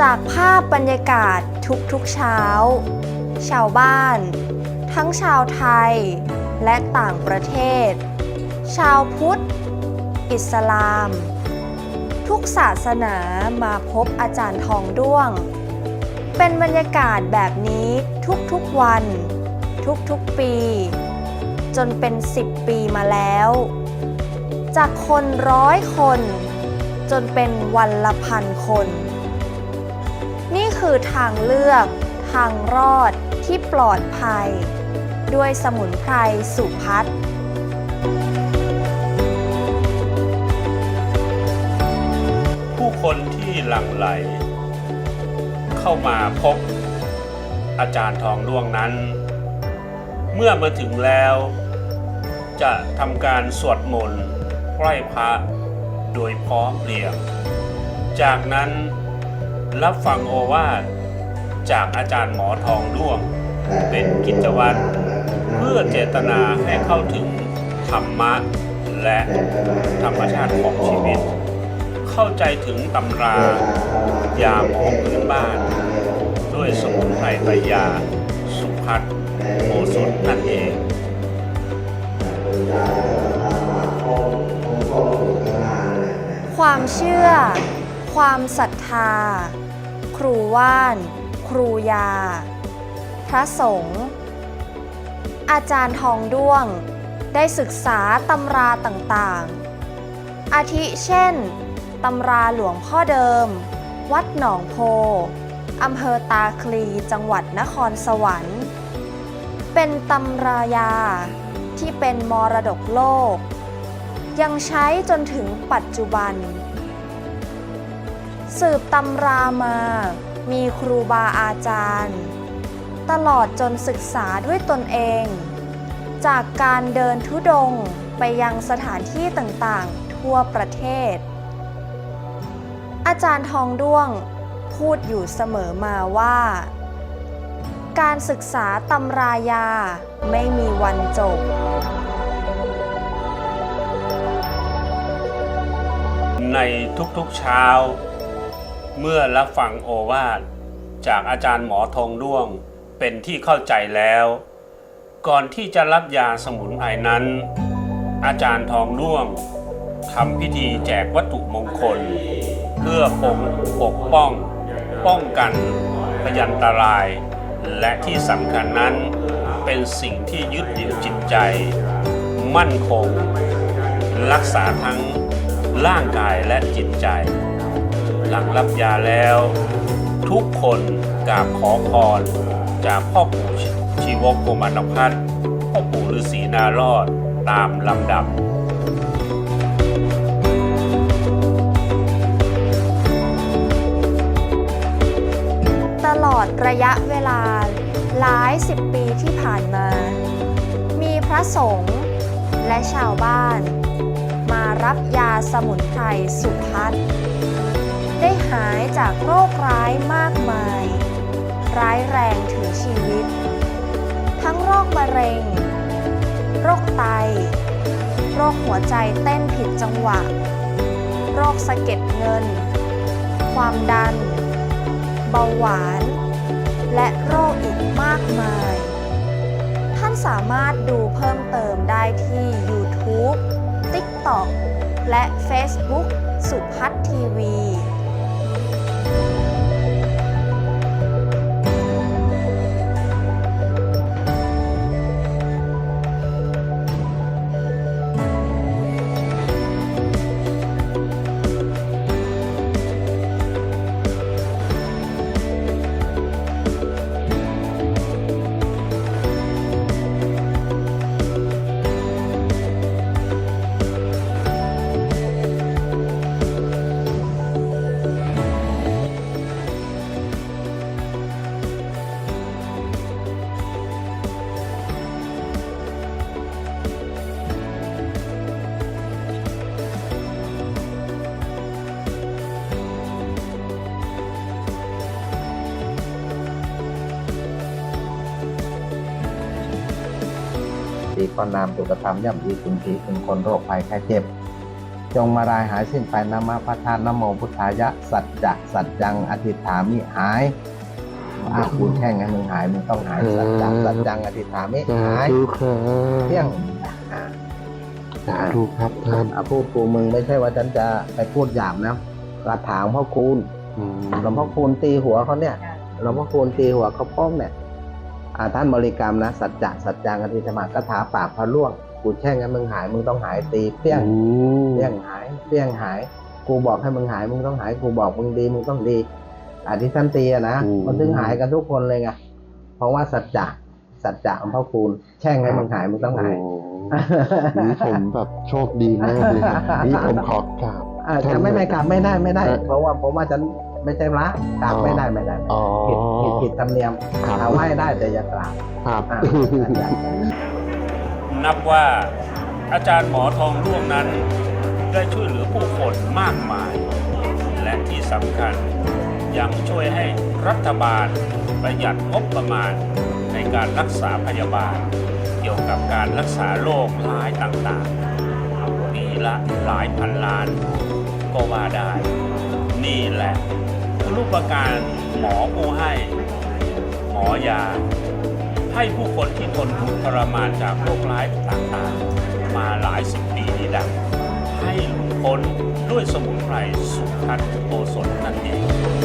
จากภาพบรรยากาศทุกๆเช้า ชาวบ้าน ทั้งชาวไทยและต่างประเทศ ชาวพุทธ อิสลาม ทุกศาสนามาพบอาจารย์ทองด้วง เป็นบรรยากาศแบบนี้ทุกๆวัน ทุกๆปี จนเป็น 10 ปีมาแล้ว จากคนร้อยคน จนเป็นวันละพันคน คือทางเลือก ทางรอดที่ปลอดภัย ด้วยสมุนไพรสุพัฒน์ผู้คนที่หลั่งไหล เข้ามาพบอาจารย์ทองดวงนั้น เมื่อมาถึงแล้ว จะทำการสวดมนต์ไหว้พระโดยพร้อมเพรียง จากนั้น รับฟังโอวาทจากอาจารย์หมอทองด้วง เป็นกิจวัตรเพื่อเจตนาให้เข้าถึงธรรมะและธรรมชาติของชีวิต เข้าใจถึงตำรายาหมอพื้นบ้าน ด้วยสมุนไพรไตรยา สุพัฒน์โมสดนั่นเองความเชื่อ ความศรัทธา ครูว่าน ครูยา พระสงฆ์อาจารย์ทองด้วง ได้ศึกษาตำราต่างๆ อาทิเช่น ตำราหลวงพ่อเดิม วัดหนองโพอำเภอตาคลีจังหวัดนครสวรรค์ เป็นตำรายาที่เป็นมรดกโลก ยังใช้จนถึงปัจจุบัน สืบตำรามา มีครูบาอาจารย์ ตลอดจนศึกษาด้วยตนเอง จากการเดินทุดงไปยังสถานที่ต่างๆ ทั่วประเทศ อาจารย์ทองด้วงพูดอยู่เสมอมาว่า การศึกษาตำรายาไม่มีวันจบในทุกๆเช้า เมื่อรับฟังโอวาทจากอาจารย์หมอทองด้วงเป็นที่เข้าใจแล้ว ก่อนที่จะรับยาสมุนไพรนั้น อาจารย์ทองด้วงทำพิธีแจกวัตถุมงคล เพื่อปกปกป้อง ป้องกันพยันตราย และที่สำคัญนั้นเป็นสิ่งที่ยึดเหนี่ยวจิตใจ มั่นคง รักษาทั้งร่างกายและจิตใจ หลังรับยาแล้ว ทุกคนกราบขอพร จากพ่อปู่ชีวกโกมานพัฒน์พ่อปู่ฤาษีนารอดตามลำดับตลอดระยะเวลาหลายสิบปีที่ผ่านมา มีพระสงฆ์และชาวบ้าน มารับยาสมุนไพรสุพัฒน์ หายจากโรคร้ายมากมาย ร้ายแรงถึงชีวิต ทั้งโรคมะเร็ง โรคไต โรคหัวใจเต้นผิดจังหวะ โรคสะเก็ดเงิน ความดัน เบาหวาน และโรคอีกมากมาย ท่านสามารถดูเพิ่มเติมได้ที่ YouTube TikTok และ Facebook สุพัฒน์ทีวี สีก็นามสุขธรรมย่ำยีสุนทรีถึงคนโรคภัยไข้เจ็บ จงมารายหายสิ้นไปนามาพัทานนโมพุทธายะ สัจจะสัจจังอธิษฐามิหายอากูแช่งให้มึงหายมึงต้องหายสัจจะสัจจังอธิษฐามิสาหายธุครับเที่ยงอ่าสาธุครับท่านอ่าพูดกูมึงไม่ใช่ว่าฉันจะไปพูดหยาบนะกระถางพ่อคูณอืมหลวงพ่อคูณตีหัวเขาเนี่ยหลวงพ่อคูณตีหัวเขาโป้งเนี่ยอ่า ท่านบริกรรมนะสัจจะสัจจังอธิษฐานกถาปากพระล่วงกูแช่งให้มึงหายมึงต้องหายตีเปี้ยงโอ้เปี้ยงหายเปี้ยงหาย กูบอกให้มึงหายมึงต้องหายกูบอกมึงดีมึงต้องดีอาที่ท่านตีอะนะมันถึงหายกันทุกคนเลยไงเพราะว่าสัจจะสัจจะของพ่อคูณแช่งให้มึงหายมึงต้องหายโอ้นี่ผมแบบโชคดีมากเลยครับนี่ผมขอกราบอ่าจะไม่ไม่กลับไม่ได้ไม่ได้เออเพราะว่าผมว่าฉัน ไม่ใช่พระกลับอ๋อไม่ได้ไม่ได้อ๋อ ผิดผิดผิดธรรมเนียมครับ เอาไหว้ได้แต่อย่ากราบครับ อ่านับว่าอาจารย์หมอทองร่วงนั้น ได้ช่วยเหลือผู้คนมากมาย และที่สำคัญยังช่วยให้รัฐบาลประหยัดงบประมาณในการรักษาพยาบาล เกี่ยวกับการรักษาโรคร้ายต่างๆปีละหลายพันล้านก็ว่าได้ นี่แหละคือรูปการหมอผู้ให้ หมอยา ให้ผู้คนที่ทนทุกข์ทรมานจากโรคร้ายต่างๆ มาหลายสิบปีนี้ดังให้หลุดพ้นด้วยสมุนไพรสุขันโอสถนั่นเอง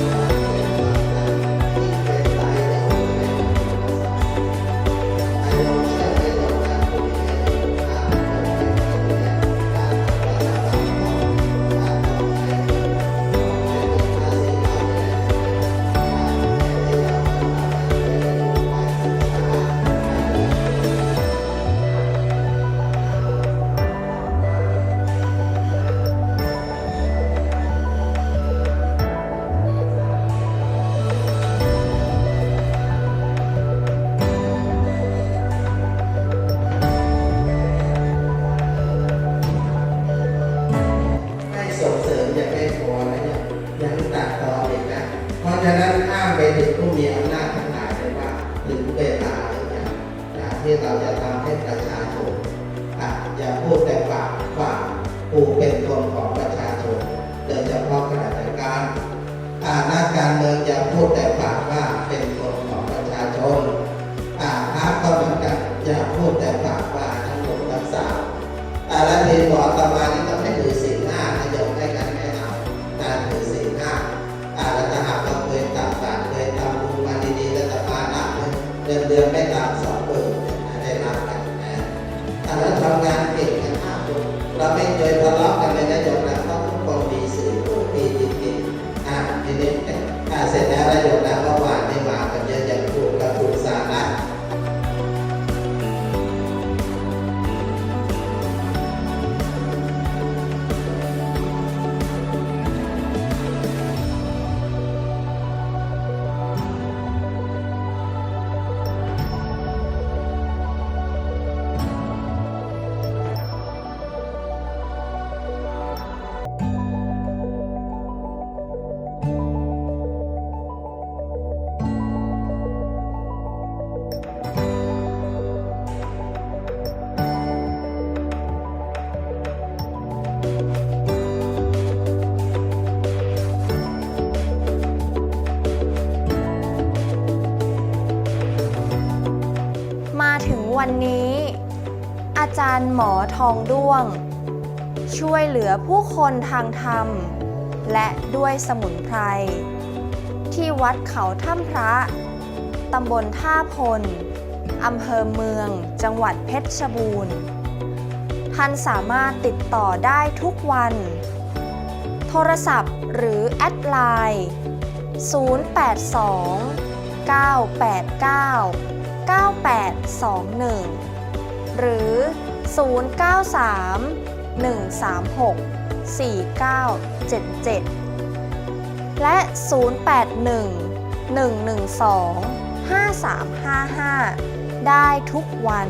ส่งเสริมอย่างไม่พอนะเนี่ยยังตัดต่ออีกนะ เพราะฉะนั้นห้ามไปถึงผู้มีอำนาจทั้งหลายเลยว่าถึงเวลาหรือยังนะที่เราจะามสองหมื่นได้รับกันนะแต่เราทำงานเก่งกันมากเราไม่เคยทะเลาะ วันนี้ อาจารย์หมอทองด้วง ช่วยเหลือผู้คนทางธรรม และด้วยสมุนไพร ที่วัดเขาถ้ำพระ ตำบลท่าพล อำเภอเมือง จังหวัดเพชรบูรณ์ ท่านสามารถติดต่อได้ทุกวัน โทรศัพท์หรือแอดไลน์ 082 989 9821 หรือ 093 136 4977 และ 081 112 5355 ได้ทุกวัน